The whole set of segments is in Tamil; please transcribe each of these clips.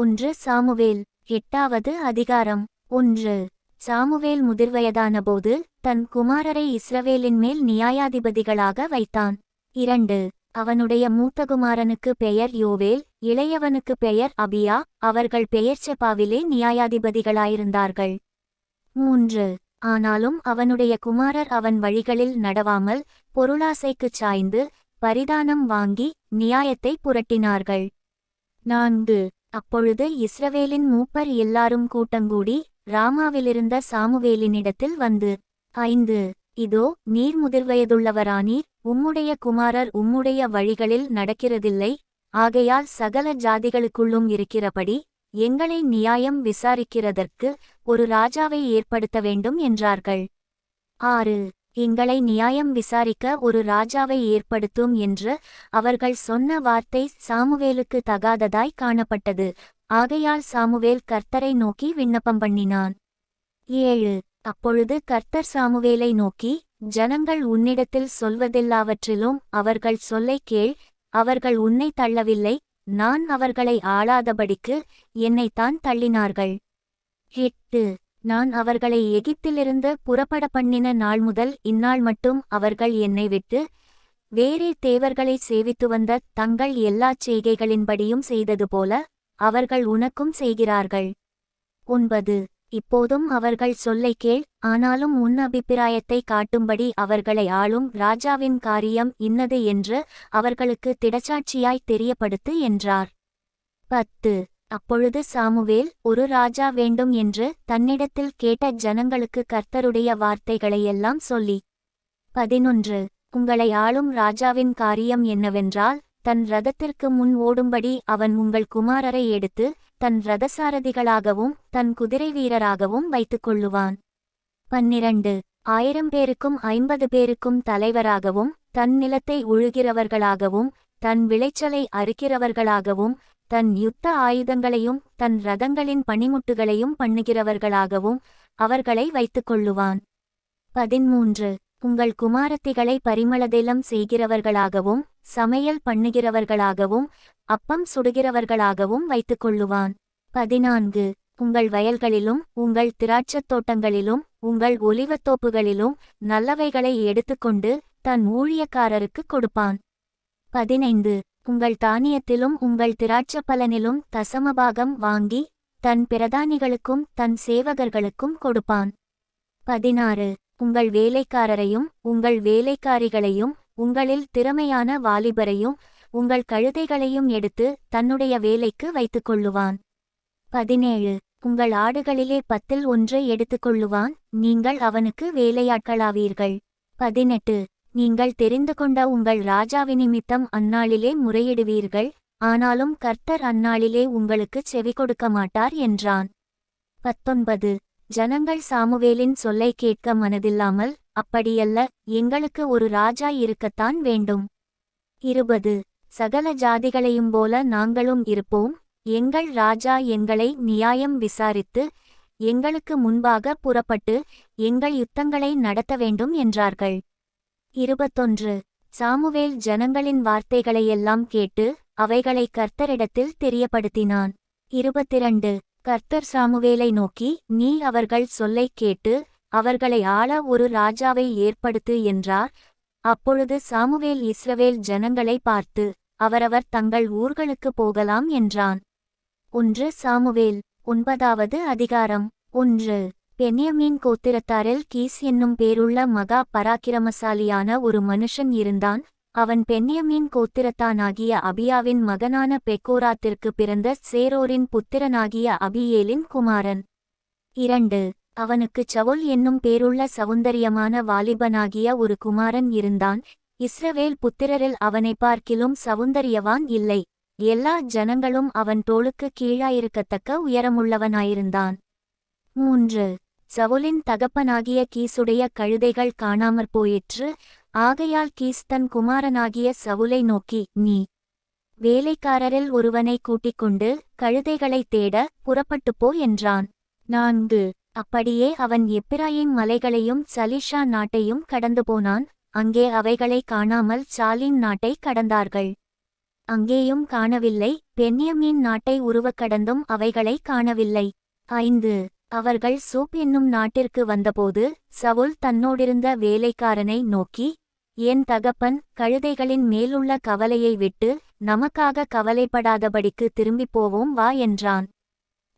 ஒன்று சாமுவேல் எட்டாவது அதிகாரம். ஒன்று. சாமுவேல் முதிர்வயதானபோது தன் குமாரரை இஸ்ரவேலின் மேல் நியாயாதிபதிகளாக வைத்தான். இரண்டு. அவனுடைய மூத்த குமாரனுக்கு பெயர் யோவேல் இளையவனுக்கு பெயர் அபியா அவர்கள் பெயர் செப்பாவிலே நியாயாதிபதிகளாயிருந்தார்கள். மூன்று. ஆனாலும் அவனுடைய குமாரர் அவன் வழிகளில் நடவாமல் பொருளாசைக்குச் சாய்ந்து பரிதானம் வாங்கி நியாயத்தை புரட்டினார்கள். நான்கு. அப்பொழுது இஸ்ரவேலின் மூப்பர் எல்லாரும் கூட்டங்கூடி ராமாவிலிருந்த சாமுவேலினிடத்தில் வந்து ஐந்து இதோ நீர் முதிர்வயதுள்ளவரானீர் உம்முடைய குமாரர் உம்முடைய வழிகளில் நடக்கிறதில்லை ஆகையால் சகல ஜாதிகளுக்குள்ளும் இருக்கிறபடி எங்களை நியாயம் விசாரிக்கிறதற்கு ஒரு ராஜாவை ஏற்படுத்த வேண்டும் என்றார்கள். ஆறு எங்களை நியாயம் விசாரிக்க ஒரு ராஜாவை ஏற்படுத்தும் என்று அவர்கள் சொன்ன வார்த்தை சாமுவேலுக்கு தகாததாய் காணப்பட்டது. ஆகையால் சாமுவேல் கர்த்தரை நோக்கி விண்ணப்பம் பண்ணினான். ஏழு. அப்பொழுது கர்த்தர் சாமுவேலை நோக்கி ஜனங்கள் உன்னிடத்தில் சொல்வதெல்லாவற்றிலும் அவர்கள் சொல்லை கேள். அவர்கள் உன்னை தள்ளவில்லை. நான் அவர்களை ஆளாதபடிக்கு என்னைத்தான் தள்ளினார்கள். எட்டு. நான் அவர்களை எகிப்திலிருந்து புறப்பட பண்ணின நாள் முதல் இந்நாள் மட்டும் அவர்கள் என்னை விட்டு வேறே தேவர்களை சேவித்து வந்த தங்கள் எல்லாச் செய்கைகளின்படியும் செய்தது போல அவர்கள் உனக்கும் செய்கிறார்கள். ஒன்பது. இப்போதும் அவர்கள் சொல்லை கேள் ஆனாலும் உன் அபிப்பிராயத்தை காட்டும்படி அவர்களை ஆளும் ராஜாவின் காரியம் இன்னது என்று அவர்களுக்கு திடச்சாட்சியாய் தெரியப்படுத்து என்றார். பத்து. அப்பொழுது சாமுவேல் ஒரு ராஜா வேண்டும் என்று தன்னிடத்தில் கேட்ட ஜனங்களுக்கு கர்த்தருடைய வார்த்தைகளையெல்லாம் சொல்லி பதினொன்று உங்களை ஆளும் ராஜாவின் காரியம் என்னவென்றால் தன் ரதத்திற்கு முன் ஓடும்படி அவன் உங்கள் குமாரரை எடுத்து தன் ரதசாரதிகளாகவும் தன் குதிரை வீரராகவும் வைத்துக் கொள்ளுவான். பன்னிரண்டு ஆயிரம் பேருக்கும் ஐம்பது பேருக்கும் தலைவராகவும் தன் நிலத்தை உழுகிறவர்களாகவும் தன் விளைச்சலை அறுக்கிறவர்களாகவும் தன் யுத்த ஆயுதங்களையும் தன் ரதங்களின் பணிமுட்டுகளையும் பண்ணுகிறவர்களாகவும் அவர்களை வைத்துக் கொள்ளுவான் பதிமூன்று உங்கள் குமாரத்திகளை பரிமளதிலம் செய்கிறவர்களாகவும் சமையல் பண்ணுகிறவர்களாகவும் அப்பம் சுடுகிறவர்களாகவும் வைத்துக் கொள்ளுவான் பதினான்கு. உங்கள் வயல்களிலும் உங்கள் திராட்சத் தோட்டங்களிலும் உங்கள் ஒலிவத்தோப்புகளிலும் நல்லவைகளை எடுத்துக்கொண்டு தன் ஊழியக்காரருக்கு கொடுப்பான். பதினைந்து. உங்கள் தானியத்திலும் உங்கள் திராட்சப்பலனிலும் தசமபாகம் வாங்கி தன் பிரதானிகளுக்கும் தன் சேவகர்களுக்கும் கொடுப்பான். பதினாறு. உங்கள் வேலைக்காரரையும் உங்கள் வேலைக்காரிகளையும் உங்களில் திறமையான வாலிபரையும் உங்கள் கழுதைகளையும் எடுத்து தன்னுடைய வேலைக்கு வைத்துக் கொள்ளுவான் பதினேழு. உங்கள் ஆடுகளிலே பத்தில் ஒன்றை எடுத்துக்கொள்ளுவான் நீங்கள் அவனுக்கு வேலையாட்களாவீர்கள். பதினெட்டு. நீங்கள் தெரிந்து கொண்ட உங்கள் ராஜாவினிமித்தம் அந்நாளிலே முறையிடுவீர்கள் ஆனாலும் கர்த்தர் அந்நாளிலே உங்களுக்குச் செவி கொடுக்க மாட்டார் என்றான். பத்தொன்பது. ஜனங்கள் சாமுவேலின் சொல்லை கேட்க மனதில்லாமல் அப்படியல்ல எங்களுக்கு ஒரு ராஜா இருக்கத்தான் வேண்டும். இருபது. சகல ஜாதிகளையும் போல நாங்களும் இருப்போம். எங்கள் ராஜா எங்களை நியாயம் விசாரித்து எங்களுக்கு முன்பாக புறப்பட்டு எங்கள் யுத்தங்களை நடத்த வேண்டும் என்றார்கள். இருபத்தொன்று. சாமுவேல் ஜனங்களின் வார்த்தைகளையெல்லாம் கேட்டு அவைகளை கர்த்தரிடத்தில் தெரியப்படுத்தினான். இருபத்திரண்டு. கர்த்தர் சாமுவேலை நோக்கி நீ அவர்கள் சொல்லைக் கேட்டு அவர்களை ஆள ஒரு ராஜாவை ஏற்படுத்து என்றார். அப்பொழுது சாமுவேல் இஸ்ரவேல் ஜனங்களை பார்த்து அவரவர் தங்கள் ஊர்களுக்கு போகலாம் என்றான். ஒன்று சாமுவேல். ஒன்பதாவது அதிகாரம். ஒன்று. பென்யமீன் கோத்திரத்தாரில் கீஸ் என்னும் பேருள்ள மகா பராக்கிரமசாலியான ஒரு மனுஷன் இருந்தான். அவன் பென்யமீன் கோத்திரத்தானாகிய அபியாவின் மகனான பெக்கோராத்திற்கு பிறந்த சேரோரின் புத்திரனாகிய அபியேலின் குமாரன். இரண்டு அவனுக்குச் சவுல் என்னும் பேருள்ள சவுந்தரியமான வாலிபனாகிய ஒரு குமாரன் இருந்தான். இஸ்ரவேல் புத்திரரில் அவனை பார்க்கிலும் சவுந்தரியவான் இல்லை. எல்லா ஜனங்களும் அவன் தோளுக்கு கீழாயிருக்கத்தக்க உயரமுள்ளவனாயிருந்தான். மூன்று சவுலின் தகப்பனாகிய கீசுடைய கழுதைகள் காணாமற் போயிற்று. ஆகையால் கீஸ் தன் குமாரனாகிய சவுலை நோக்கி நீ வேலைக்காரரில் ஒருவனை கூட்டிக் கொண்டு கழுதைகளைத் தேட புறப்பட்டுப் போ என்றான். நான்கு. அப்படியே அவன் எப்பிராயின் மலைகளையும் சலிஷா நாட்டையும் கடந்து போனான். அங்கே அவைகளை காணாமல் சாலின் நாட்டை கடந்தார்கள். அங்கேயும் காணவில்லை. பென்யமீன் நாட்டை உருவக் கடந்தும் அவைகளை காணவில்லை. ஐந்து. அவர்கள் சூப் என்னும் நாட்டிற்கு வந்தபோது சவுல் தன்னோடிருந்த வேலைக்காரனை நோக்கி என் தகப்பன் கழுதைகளின் மேலுள்ள கவலையை விட்டு நமக்காக கவலைப்படாதபடிக்கு திரும்பிப் போவோம் வா என்றான்.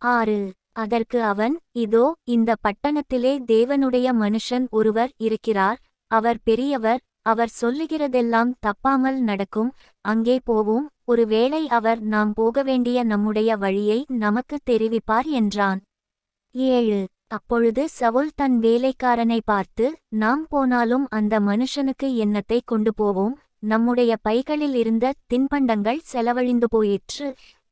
ஆறு. அதற்கு அவன் இதோ இந்த பட்டணத்திலே தேவனுடைய மனுஷன் ஒருவர் இருக்கிறார். அவர் பெரியவர். அவர் சொல்லுகிறதெல்லாம் தப்பாமல் நடக்கும். அங்கே போவோம். ஒருவேளை அவர் நாம் போக வேண்டிய நம்முடைய வழியை நமக்குத் தெரிவிப்பார் என்றான். ஏழு. அப்பொழுது சவுல் தன் வேலைக்காரனை பார்த்து நாம் போனாலும் அந்த மனுஷனுக்கு எண்ணத்தை கொண்டு போவோம்? நம்முடைய பைகளில் இருந்த தின்பண்டங்கள் செலவழிந்து போயிற்று.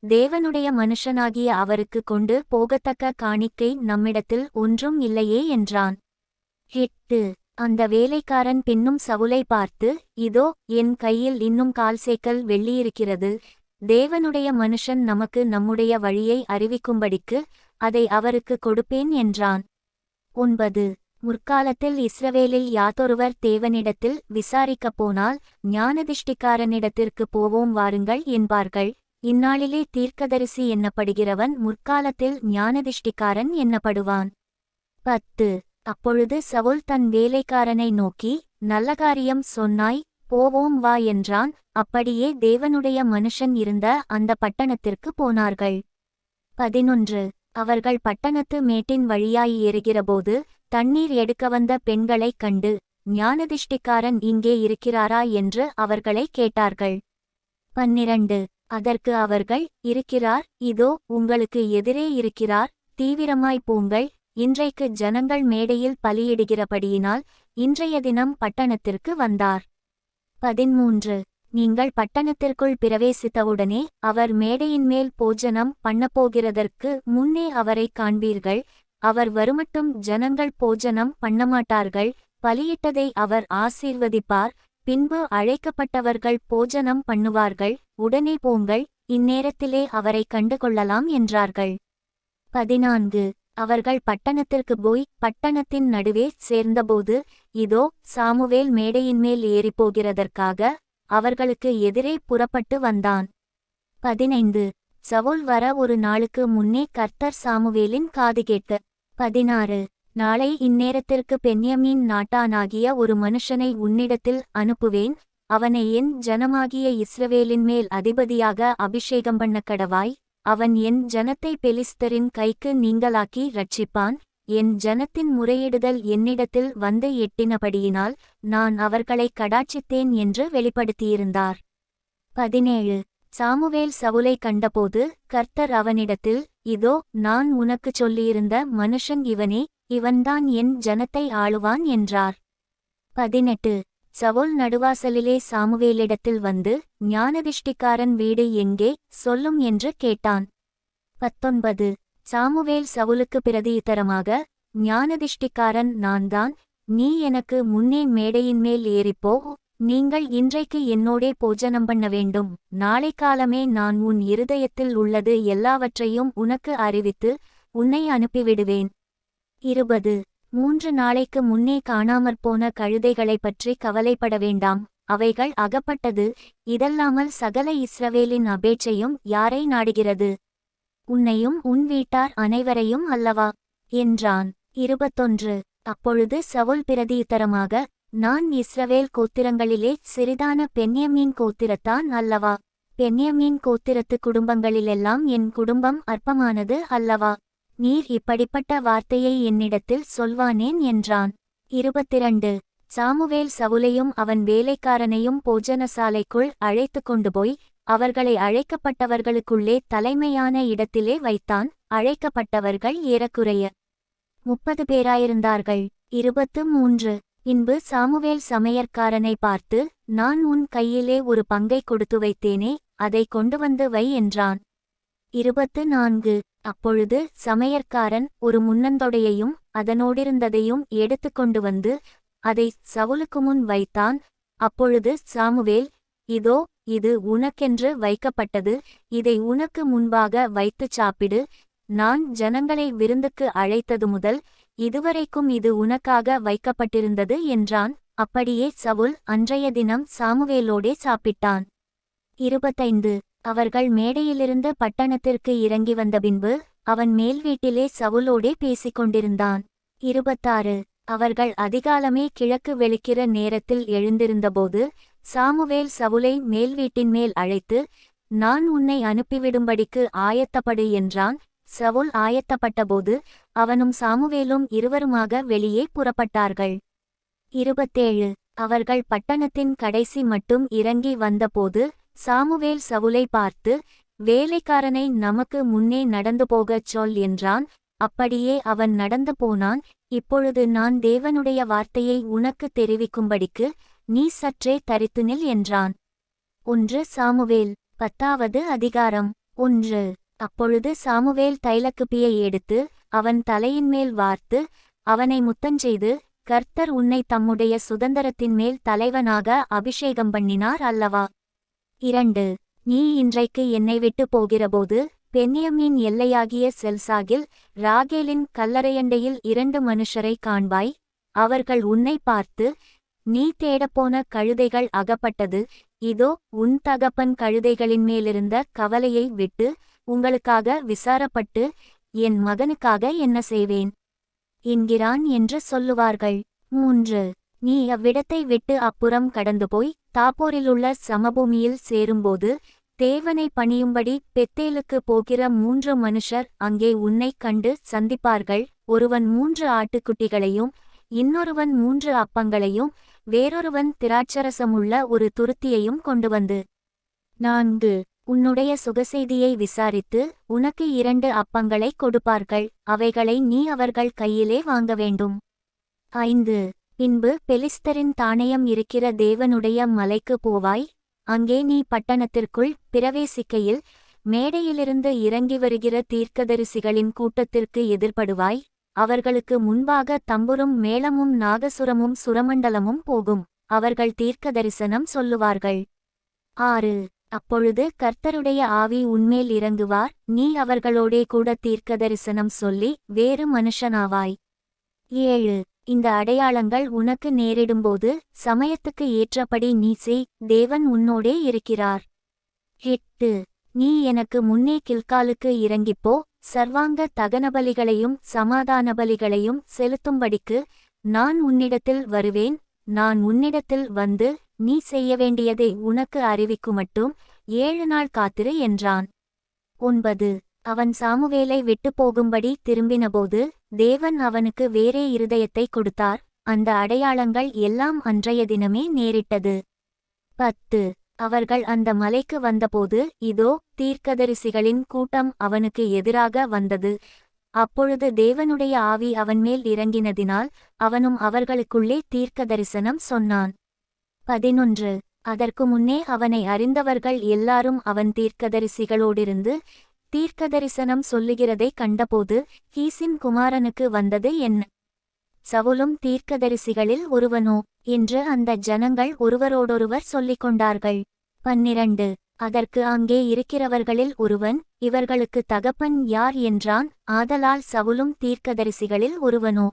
தேவனுடைய மனுஷனாகிய அவருக்கு கொண்டு போகத்தக்க காணிக்கை நம்மிடத்தில் ஒன்றும் இல்லையே என்றான். எட்டு. அந்த வேலைக்காரன் பின்னும் சவுலை பார்த்து இதோ என் கையில் இன்னும் கால் சேக்கல் வெள்ளியிருக்கிறது. தேவனுடைய மனுஷன் நமக்கு நம்முடைய வழியை அறிவிக்கும்படிக்கு அதை அவருக்கு கொடுப்பேன் என்றான். ஒன்பது. முற்காலத்தில் இஸ்ரவேலில் யாதொருவர் தேவனிடத்தில் விசாரிக்கப் போனால் ஞானதிஷ்டிக்காரனிடத்திற்கு போவோம் வாருங்கள் என்பார்கள். இந்நாளிலே தீர்க்கதரிசி எண்ணப்படுகிறவன் முற்காலத்தில் ஞானதிஷ்டிக்காரன் எண்ணப்படுவான் பத்து. அப்பொழுது சவுல் தன் வேலைக்காரனை நோக்கி நல்ல காரியம் சொன்னாய் போவோம் வா என்றான். அப்படியே தேவனுடைய மனுஷன் இருந்த அந்த பட்டணத்திற்கு போனார்கள். பதினொன்று. அவர்கள் பட்டணத்து மேட்டின் வழியாய் ஏறுகிறபோது தண்ணீர் எடுக்க வந்த பெண்களைக் கண்டு ஞானதிஷ்டிக்காரன் இங்கே இருக்கிறாரா? என்று அவர்களை கேட்டார்கள். பன்னிரண்டு. அதற்கு அவர்கள் இருக்கிறார் இதோ உங்களுக்கு எதிரே இருக்கிறார் தீவிரமாய் போங்கள். இன்றைக்கு ஜனங்கள் மேடையில் பலியிடுகிறபடியினால் இன்றைய தினம் பட்டணத்திற்கு வந்தார். பதிமூன்று. நீங்கள் பட்டணத்திற்குள் பிரவேசித்தவுடனே அவர் மேடையின் மேல் போஜனம் பண்ணப்போகிறதற்கு முன்னே அவரை காண்பீர்கள். அவர் வருமட்டும் ஜனங்கள் போஜனம் பண்ணமாட்டார்கள். பலியிட்டதை அவர் ஆசீர்வதிப்பார். பின்பு அழைக்கப்பட்டவர்கள் போஜனம் பண்ணுவார்கள். உடனே போங்கள் இந்நேரத்திலே அவரை கண்டுகொள்ளலாம் என்றார்கள். பதினான்கு. அவர்கள் பட்டணத்திற்கு போய் பட்டணத்தின் நடுவே சேர்ந்தபோது இதோ சாமுவேல் மேடையின் மேல் ஏறிப்போகிறதற்காக அவர்களுக்கு எதிரே புறப்பட்டு வந்தான். பதினைந்து. சவுல் வர ஒரு நாளுக்கு முன்னே கர்த்தர் சாமுவேலின் காது கேட்ட பதினாறு. நாளை இந்நேரத்திற்கு பென்யமீன் நாட்டானாகிய ஒரு மனுஷனை உன்னிடத்தில் அனுப்புவேன் அவனை என் ஜனமாகிய இஸ்ரவேலின் மேல் அதிபதியாக அபிஷேகம் பண்ண கடவாய் அவன் என் ஜனத்தை பெலிஸ்தரின் கைக்கு நீங்களாக்கி ரட்சிப்பான் என் ஜனத்தின் முறையிடுதல் என்னிடத்தில் வந்து எட்டினபடியினால் நான் அவர்களை கடாட்சித்தேன் என்று வெளிப்படுத்தியிருந்தார். பதினேழு. சாமுவேல் சவுலை கண்டபோது கர்த்தர் அவனிடத்தில் இதோ நான் உனக்குச் சொல்லியிருந்த மனுஷன் இவனே இவன்தான் என் ஜனத்தை ஆளுவான் என்றார். பதினெட்டு. சவுல் நடுவாசலிலே சாமுவேலிடத்தில் வந்து ஞானதிஷ்டிக்காரன் வீடு எங்கே? சொல்லும் என்று கேட்டான். பத்தொன்பது. சாமுவேல் சவுலுக்கு பிரதியுத்தரமாக ஞானதிஷ்டிக்காரன் நான்தான் நீ எனக்கு முன்னே மேடையின் மேல் ஏறிப்போ நீங்கள் இன்றைக்கு என்னோடே போஜனம் பண்ண வேண்டும். நாளை காலமே நான் உன் இருதயத்தில் உள்ளது எல்லாவற்றையும் உனக்கு அறிவித்து உன்னை அனுப்பிவிடுவேன். இருபது. மூன்று நாளைக்கு முன்னே காணாமற் போன கழுதைகளைப் பற்றி கவலைப்பட வேண்டாம். அவைகள் அகப்பட்டது. இதல்லாமல் சகல இஸ்ரவேலின் அபேட்சையும் யாரை நாடுகிறது? உன்னையும் உன் வீட்டார் அனைவரையும் அல்லவா? என்றான். இருபத்தொன்று. அப்பொழுது சவுல் பிரதியுத்தரமாக நான் இஸ்ரவேல் கோத்திரங்களிலே சிறிதான பென்யமீன் கோத்திரத்தான் அல்லவா? பென்யமீன் கோத்திரத்து குடும்பங்களிலெல்லாம் என் குடும்பம் அற்பமானது அல்லவா? நீர் இப்படிப்பட்ட வார்த்தையை என்னிடத்தில் சொல்வானேன் என்றான். இருபத்திரண்டு. சாமுவேல் சவுலையும் அவன் வேலைக்காரனையும் போஜனசாலைக்குள் அழைத்து கொண்டு போய் அவர்களை அழைக்கப்பட்டவர்களுக்குள்ளே தலைமையான இடத்திலே வைத்தான் அழைக்கப்பட்டவர்கள் ஏறக்குறைய முப்பது பேராயிருந்தார்கள். இருபத்து மூன்று. இன்பு சாமுவேல் சமையற்காரனை பார்த்து நான் உன் கையிலே ஒரு பங்கை கொடுத்து வைத்தேனே அதை கொண்டு வந்து வை என்றான். இருபத்து நான்கு. அப்பொழுது சமையற்காரன் ஒரு முன்னந்தொடையையும் அதனோடிருந்ததையும் எடுத்துக்கொண்டு வந்து அதை சவுலுக்கு முன் வைத்தான். அப்பொழுது சாமுவேல் இதோ இது உனக்கென்று வைக்கப்பட்டது. இதை உனக்கு முன்பாக வைத்துச் சாப்பிடு. நான் ஜனங்களை விருந்துக்கு அழைத்தது முதல் இதுவரைக்கும் இது உனக்காக வைக்கப்பட்டிருந்தது என்றான். அப்படியே சவுல் அன்றைய தினம் சாமுவேலோடே சாப்பிட்டான். இருபத்தைந்து. அவர்கள் மேடையிலிருந்து பட்டணத்திற்கு இறங்கி வந்த பின்பு அவன் மேல் வீட்டிலே சவுலோடே பேசிக் கொண்டிருந்தான். இருபத்தாறு. அவர்கள் அதிகாலமே கிழக்கு வெளிக்கிற நேரத்தில் எழுந்திருந்தபோது சாமுவேல் சவுலை மேல் வீட்டின் மேல் அழைத்து நான் உன்னை அனுப்பிவிடும்படிக்கு ஆயத்தப்படு என்றான். சவுல் ஆயத்தப்பட்டபோது அவனும் சாமுவேலும் இருவருமாக வெளியே புறப்பட்டார்கள். இருபத்தேழு. அவர்கள் பட்டணத்தின் கடைசி மட்டும் இறங்கி வந்தபோது சாமுவேல் சவுலை பார்த்து வேலைக்காரனை நமக்கு முன்னே நடந்து போகச் சொல் என்றான். அப்படியே அவன் நடந்து போனான். இப்பொழுது நான் தேவனுடைய வார்த்தையை உனக்கு தெரிவிக்கும்படிக்கு நீ சற்றே தரித்து நில் என்றான். ஒன்று சாமுவேல் பத்தாவது அதிகாரம். ஒன்று. அப்பொழுது சாமுவேல் தைலக்குப்பியை எடுத்து அவன் தலையின் மேல் வார்த்து அவனை முத்தஞ்செய்து கர்த்தர் உன்னை தம்முடைய சுதந்திரத்தின் மேல் தலைவனாக அபிஷேகம் பண்ணினார் அல்லவா? இரண்டு. நீ இன்றைக்கு என்னை விட்டு போகிறபோது பென்யமின் எல்லையாகிய செல்சாகில் ராகேலின் கல்லறையண்டையில் இரண்டு மனுஷரை காண்பாய். அவர்கள் உன்னை பார்த்து நீ தேடப்போன கழுதைகள் அகப்பட்டது. இதோ உன் தகப்பன் கழுதைகளின் மேலிருந்த கவலையை விட்டு உங்களுக்காக விசாரப்பட்டு என் மகனுக்காக என்ன செய்வேன்? என்கிறான் என்று சொல்லுவார்கள். மூன்று. நீ அவ்விடத்தை விட்டு அப்புறம் கடந்து போய் தாப்போரிலுள்ள சமபூமியில் சேரும்போது தேவனை பணியும்படி பெத்தேலுக்கு போகிற மூன்று மனுஷர் அங்கே உன்னைக் கண்டு சந்திப்பார்கள். ஒருவன் மூன்று ஆட்டுக்குட்டிகளையும் இன்னொருவன் மூன்று அப்பங்களையும் வேறொருவன் திராட்சரசமுள்ள ஒரு துருத்தியையும் கொண்டு வந்து நான்கு உன்னுடைய சுகசெய்தியை விசாரித்து உனக்கு இரண்டு அப்பங்களை கொடுப்பார்கள் அவைகளை நீ அவர்கள் கையிலே வாங்க வேண்டும். ஐந்து பின்பு பெலிஸ்தரின் தானயம் இருக்கிற தேவனுடைய மலைக்கு போவாய் அங்கே நீ பட்டணத்திற்குள் பிரவேசிக்கையில் மேடையிலிருந்து இறங்கி வருகிற தீர்க்கதரிசிகளின் கூட்டத்திற்கு எதிர்படுவாய். அவர்களுக்கு முன்பாக தம்புரும் மேளமும் நாகசுரமும் சுரமண்டலமும் போகும். அவர்கள் தீர்க்க தரிசனம் சொல்லுவார்கள். ஆறு. அப்பொழுது கர்த்தருடைய ஆவி உன்மேல் இறங்குவார். நீ அவர்களோடே கூட தீர்க்க தரிசனம் சொல்லி வேறு மனுஷனாவாய். ஏழு. இந்த அடையாளங்கள் உனக்கு நேரிடும்போது சமயத்துக்கு ஏற்றபடி நீ செய். தேவன் உன்னோடே இருக்கிறார். எட்டு. நீ எனக்கு முன்னே கில்காலுக்கு இறங்கிப்போ சர்வாங்க தகனபலிகளையும் சமாதான பலிகளையும் செலுத்தும்படிக்கு நான் உன்னிடத்தில் வருவேன் நான் உன்னிடத்தில் வந்து நீ செய்ய வேண்டியதை உனக்கு அறிவிக்குமட்டும் ஏழு நாள் காத்திரு என்றான். ஒன்பது. அவன் சாமுவேலை விட்டு போகும்படி திரும்பினபோது தேவன் அவனுக்கு வேறே இருதயத்தை கொடுத்தார் அந்த அடையாளங்கள் எல்லாம் அன்றைய தினமே நேரிட்டது. பத்து. அவர்கள் அந்த மலைக்கு வந்தபோது இதோ தீர்க்கதரிசிகளின் கூட்டம் அவனுக்கு எதிராக வந்தது. அப்பொழுது தேவனுடைய ஆவி அவன்மேல் இறங்கினதினால் அவனும் அவர்களுக்குள்ளே தீர்க்க தரிசனம் சொன்னான். பதினொன்று. அதற்கு முன்னே அவனை அறிந்தவர்கள் எல்லாரும் அவன் தீர்க்கதரிசிகளோடிருந்து தீர்க்கதரிசனம் சொல்லுகிறதைக் கண்டபோது ஹீசின் குமாரனுக்கு வந்தது என்ன? சவுலும் தீர்க்கதரிசிகளில் ஒருவனோ என்று அந்த ஜனங்கள் ஒருவரோடொருவர் சொல்லிக் கொண்டார்கள். பன்னிரண்டு. அதற்கு அங்கே இருக்கிறவர்களில் ஒருவன் இவர்களுக்கு தகப்பன் யார் என்றான் ஆதலால் சவுலும் தீர்க்கதரிசிகளில் ஒருவனோ.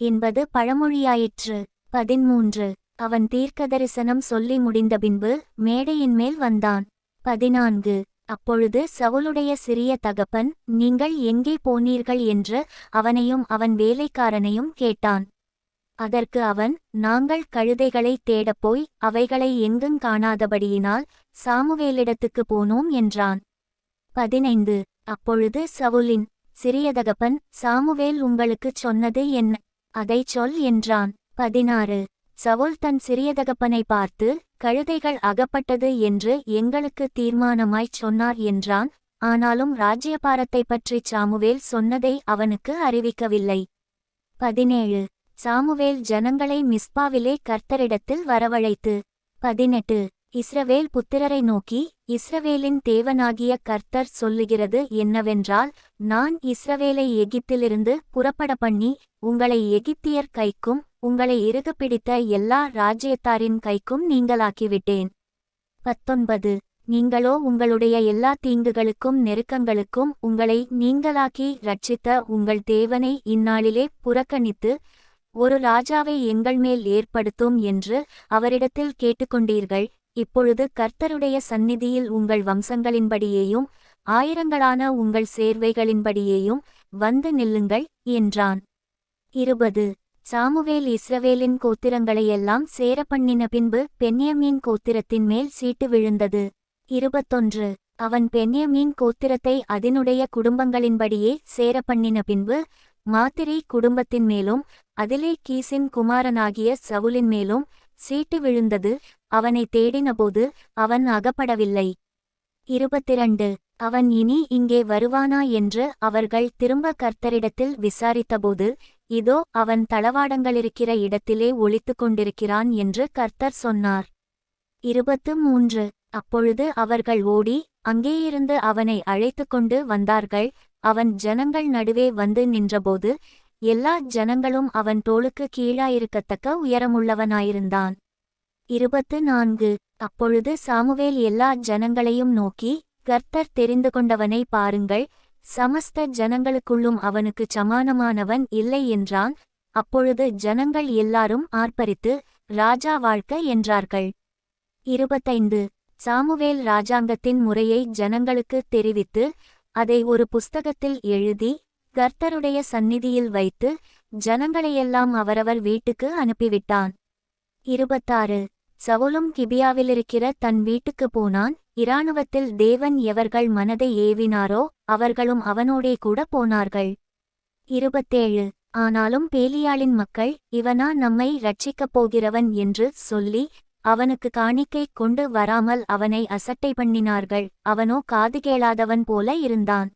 என்பது பழமொழியாயிற்று. பதிமூன்று. அவன் தீர்க்கதரிசனம் சொல்லி முடிந்த பின்பு மேடையின் மேல் வந்தான். பதினான்கு. அப்பொழுது சவுலுடைய சிறிய தகப்பன் நீங்கள் எங்கே போனீர்கள்? என்று அவனையும் அவன் வேலைக்காரனையும் கேட்டான். அதற்கு அவன் நாங்கள் கழுதைகளை தேடப் போய் அவைகளை எங்குங் காணாதபடியினால் சாமுவேலிடத்துக்கு போனோம் என்றான். பதினைந்து. அப்பொழுது சவுலின் சிறியதகப்பன் சாமுவேல் உங்களுக்குச் சொன்னது என்ன? அதைச் சொல் என்றான். பதினாறு. சவுல் தன் சிறிய தகப்பனை பார்த்து கழுதைகள் அகப்பட்டது என்று எங்களுக்கு தீர்மானமாய்ச் சொன்னார் என்றான். ஆனாலும் ராஜ்யபாரத்தைப் பற்றிச் சாமுவேல் சொன்னதை அவனுக்கு அறிவிக்கவில்லை. பதினேழு. சாமுவேல் ஜனங்களை மிஸ்பாவிலே கர்த்தரிடத்தில் வரவழைத்து. பதினெட்டு. இஸ்ரவேல் புத்திரரை நோக்கி இஸ்ரவேலின் தேவனாகிய கர்த்தர் சொல்லுகிறது என்னவென்றால் நான் இஸ்ரவேலை எகிப்திலிருந்து புறப்பட பண்ணி உங்களை எகிப்தியர் கைக்கும் உங்களை இறுகு பிடித்த எல்லா ராஜ்யத்தாரின் கைக்கும் நீங்களாக்கிவிட்டேன். பத்தொன்பது. நீங்களோ உங்களுடைய எல்லா தீங்குகளுக்கும் நெருக்கங்களுக்கும் உங்களை நீங்களாக்கி ரட்சித்த உங்கள் தேவனை இந்நாளிலே புறக்கணித்து ஒரு ராஜாவை எங்கள் மேல் ஏற்படுத்தும் என்று அவரிடத்தில் கேட்டுக்கொண்டீர்கள். இப்பொழுது கர்த்தருடைய சந்நிதியில் உங்கள் வம்சங்களின்படியேயும் ஆயிரங்களான உங்கள் சேர்வைகளின்படியேயும் வந்து நில்லுங்கள் என்றான். இருபது. சாமுவேல் இஸ்ரவேலின் கோத்திரங்களையெல்லாம் சேரப்பண்ணின பின்பு பென்யமீன் கோத்திரத்தின் மேல் சீட்டு விழுந்தது. இருபத்தொன்று. அவன் பென்யமீன் கோத்திரத்தை அதனுடைய குடும்பங்களின்படியே சேரப்பண்ணின பின்பு மாத்திரை குடும்பத்தின் மேலும் அதிலே கீசின் குமாரனாகிய சவுலின் மேலும் சீட்டு விழுந்தது. அவனை தேடினபோது அவன் அகப்படவில்லை. இருபத்திரண்டு. அவன் இனி இங்கே வருவானா என்று அவர்கள் திரும்ப கர்த்தரிடத்தில் விசாரித்தபோது இதோ அவன் தளவாடங்களிருக்கிற இடத்திலே ஒளித்துக் கொண்டிருக்கிறான் என்று கர்த்தர் சொன்னார். இருபத்து மூன்று அப்பொழுது அவர்கள் ஓடி அங்கேயிருந்து அவனை அழைத்துக் கொண்டு வந்தார்கள். அவன் ஜனங்கள் நடுவே வந்து நின்றபோது எல்லா ஜனங்களும் அவன் தோளுக்கு கீழாயிருக்கத்தக்க உயரமுள்ளவனாயிருந்தான். இருபத்து நான்கு அப்பொழுது சாமுவேல் எல்லா ஜனங்களையும் நோக்கி கர்த்தர் தெரிந்து கொண்டவனை பாருங்கள் சமஸ்த ஜனங்களுக்குள்ளும் அவனுக்குச் சமானமானவன் இல்லை என்றான். அப்பொழுது ஜனங்கள் எல்லாரும் ஆர்ப்பரித்து ராஜா வாழ்க்க என்றார்கள். இருபத்தைந்து. சாமுவேல் ராஜாங்கத்தின் முறையை ஜனங்களுக்கு தெரிவித்து அதை ஒரு புஸ்தகத்தில் எழுதி கர்த்தருடைய சந்நிதியில் வைத்து ஜனங்களையெல்லாம் அவரவர் வீட்டுக்கு அனுப்பிவிட்டான். இருபத்தாறு. சவுலும் கிபியாவிலிருக்கிற தன் வீட்டுக்கு போனான். இராணுவத்தில் தேவன் எவர்கள் மனதை ஏவினாரோ அவர்களும் அவனோடே கூட போனார்கள். இருபத்தேழு. ஆனாலும் பேலியாளின் மக்கள் இவனா நம்மை ரட்சிக்கப் போகிறவன் என்று சொல்லி அவனுக்கு காணிக்கை கொண்டு வராமல் அவனை அசட்டை பண்ணினார்கள். அவனோ காது கேளாதவன் போல இருந்தான்.